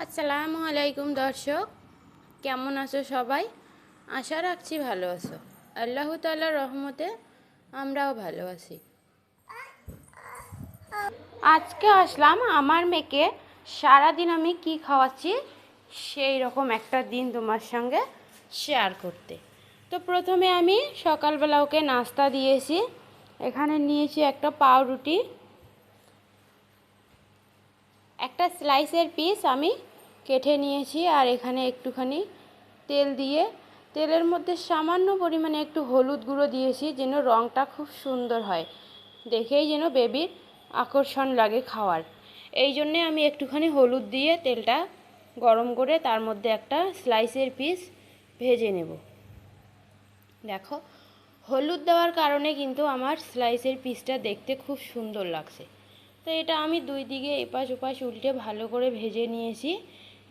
আসসালামু আলাইকুম দর্শক, কেমন আছো সবাই? আশা রাখছি ভালো আছো। আল্লাহ তাল্লার রহমতে আমরাও ভালো আছি। আজকে আসলাম আমার মেয়েকে, সারাদিন আমি কি খাওয়াচ্ছি সেই রকম একটা দিন তোমার সঙ্গে শেয়ার করতে। তো প্রথমে আমি সকালবেলা ওকে নাস্তা দিয়েছি। এখানে নিয়েছি একটা পাউরুটি একটা স্লাইসের পিস আমি কেটে নিয়েছি আর এখানে একটুখানি তেল দিয়ে। তেলের মধ্যে সামান্য পরিমাণে একটু হলুদ গুঁড়ো দিয়েছি যেন রঙটা খুব সুন্দর হয়। দেখেই যেন বেবির আকর্ষণ লাগে খাওয়ার। এই জন্যে আমি একটুখানি হলুদ দিয়ে তেলটা গরম করে তার মধ্যে একটা স্লাইসের পিস ভেজে নেব। দেখো, হলুদ দেওয়ার কারণে কিন্তু আমার স্লাইসের পিসটা দেখতে খুব সুন্দর লাগছে। তো এটা আমি দুই দিকে এপাশ ওপাশ উল্টে ভালো করে ভেজে নিয়েছি।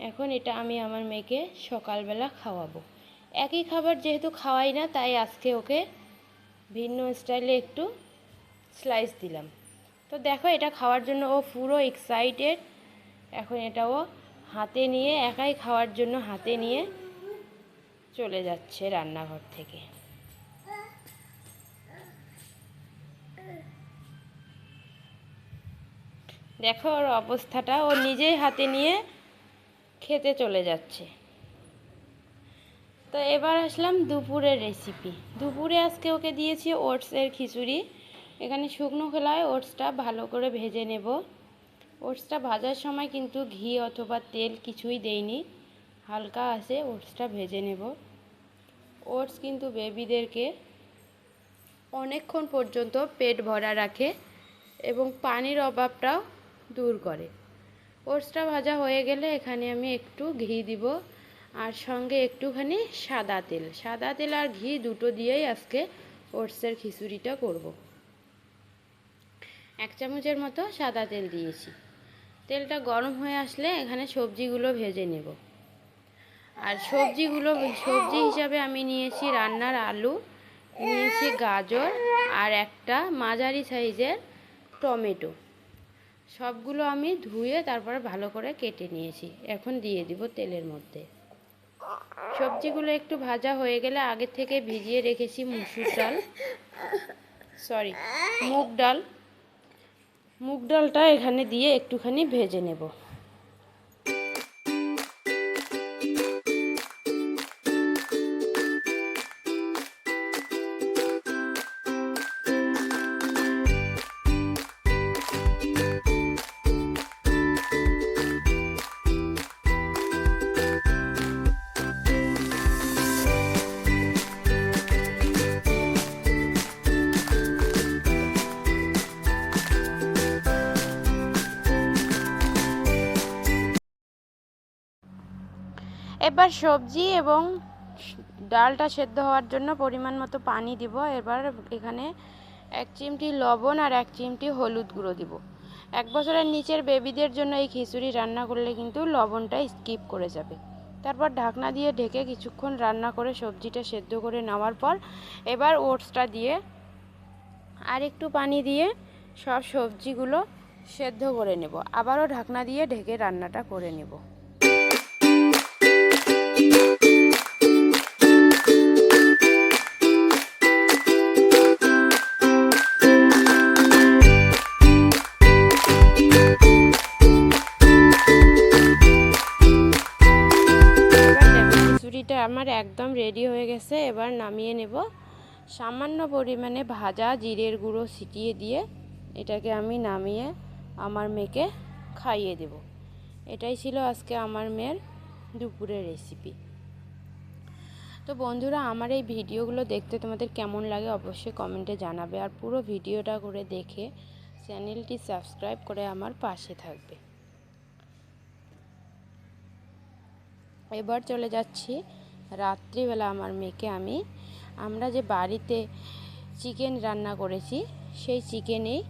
এখন এটা আমি আমার মেয়েকে সকালবেলা খাওয়াবো। একই খাবার যেহেতু খাওয়াই না, তাই আজকে ওকে ভিন্ন স্টাইলে একটু স্লাইস দিলাম। তো দেখো এটা খাওয়ার জন্য ও পুরো এক্সাইটেড এখন এটা ও হাতে নিয়ে, একাই খাওয়ার জন্য হাতে নিয়ে চলে যাচ্ছে রান্নাঘর থেকে। দেখো ওর অবস্থাটা, ও নিজেই হাতে নিয়ে খেতে চলে যাচ্ছে। তো এবার আসলাম দুপুরের রেসিপি দুপুরে আজকে ওকে দিয়েছি ওটসের খিচুড়ি। এখানে শুকনো খোলায় ওটসটা ভালো করে ভেজে নেব। ওটসটা ভাজার সময় কিন্তু ঘি অথবা তেল কিছুই দেইনি, হালকা আছে, ওটসটা ভেজে নেব। ওটস কিন্তু বেবিদেরকে অনেকক্ষণ পর্যন্ত পেট ভরা রাখে এবং পানির অভাবটাও দূর করে। ওটসটা ভাজা হয়ে গেলে এখানে আমি একটু ঘি দিব আর সঙ্গে একটুখানি সাদা তেল। সাদা তেল আর ঘি দুটো দিয়েই আজকে ওটসের খিচুড়িটা করব। এক চামচের মতো সাদা তেল দিয়েছি। তেলটা গরম হয়ে আসলে এখানে সবজিগুলো ভেজে নেব। আর সবজিগুলো, সবজি হিসাবে আমি নিয়েছি রান্নার আলু, নিয়েছি গাজর আর একটা মাঝারি সাইজের টমেটো। সবগুলো আমি ধুয়ে তারপরে ভালো করে কেটে নিয়েছি। এখন দিয়ে দিব তেলের মধ্যে। সবজিগুলো একটু ভাজা হয়ে গেলে আগে থেকে ভিজিয়ে রেখেছি মুসুর ডাল। সরি মুগ ডাল। মুগ ডালটা এখানে দিয়ে একটুখানি ভেজে নেব। এবার সবজি এবং ডালটা সেদ্ধ হওয়ার জন্য পরিমাণ মতো পানি দিব। এবার এখানে এক চিমটি লবণ আর এক চিমটি হলুদ গুঁড়ো দিব। এক বছরের নিচের বেবিদের জন্য এই খিচুড়ি রান্না করলে কিন্তু লবণটা স্কিপ করে যাবে। তারপর ঢাকনা দিয়ে ঢেকে কিছুক্ষণ রান্না করে সবজিটা সেদ্ধ করে নেওয়ার পর এবার ওটসটা দিয়ে আর একটু পানি দিয়ে সব সবজিগুলো সেদ্ধ করে নেব। আবারও ঢাকনা দিয়ে ঢেকে রান্নাটা করে নেব। আমার একদম রেডি হয়ে গেছে, এবার নামিয়ে নেব। সামান্য পরিমাণে ভাজা জিরের গুঁড়ো ছিটিয়ে দিয়ে এটাকে আমি নামিয়ে আমার মেয়েকে খাইয়ে দেব। এটাই ছিল আজকে আমার মেয়ের দুপুরের রেসিপি তো বন্ধুরা, আমার এই ভিডিওগুলো দেখতে তোমাদের কেমন লাগে অবশ্যই কমেন্টে জানাবে আর পুরো ভিডিওটা করে দেখে চ্যানেলটি সাবস্ক্রাইব করে আমার পাশে থাকবে। এবার চলে যাচ্ছি রাত্রিবেলা আমার মেয়েকে আমি, আমরা যে বাড়িতে চিকেন রান্না করেছি, সেই চিকেনেই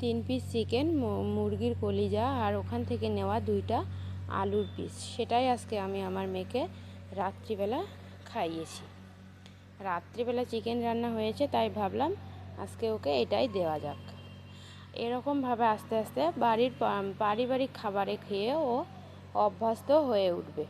তিন পিস চিকেন মুরগির কলিজা আর ওখান থেকে নেওয়া দুইটা আলুর পিস সেটাই আজকে আমি আমার মেয়েকে রাত্রিবেলা খাইয়েছি। রাত্রিবেলা চিকেন রান্না হয়েছে, তাই ভাবলাম আজকে ওকে এটাই দেওয়া যাক। এরকমভাবে আস্তে আস্তে বাড়ির পারিবারিক খাবারে খেয়ে ও অভ্যস্ত হয়ে উঠবে।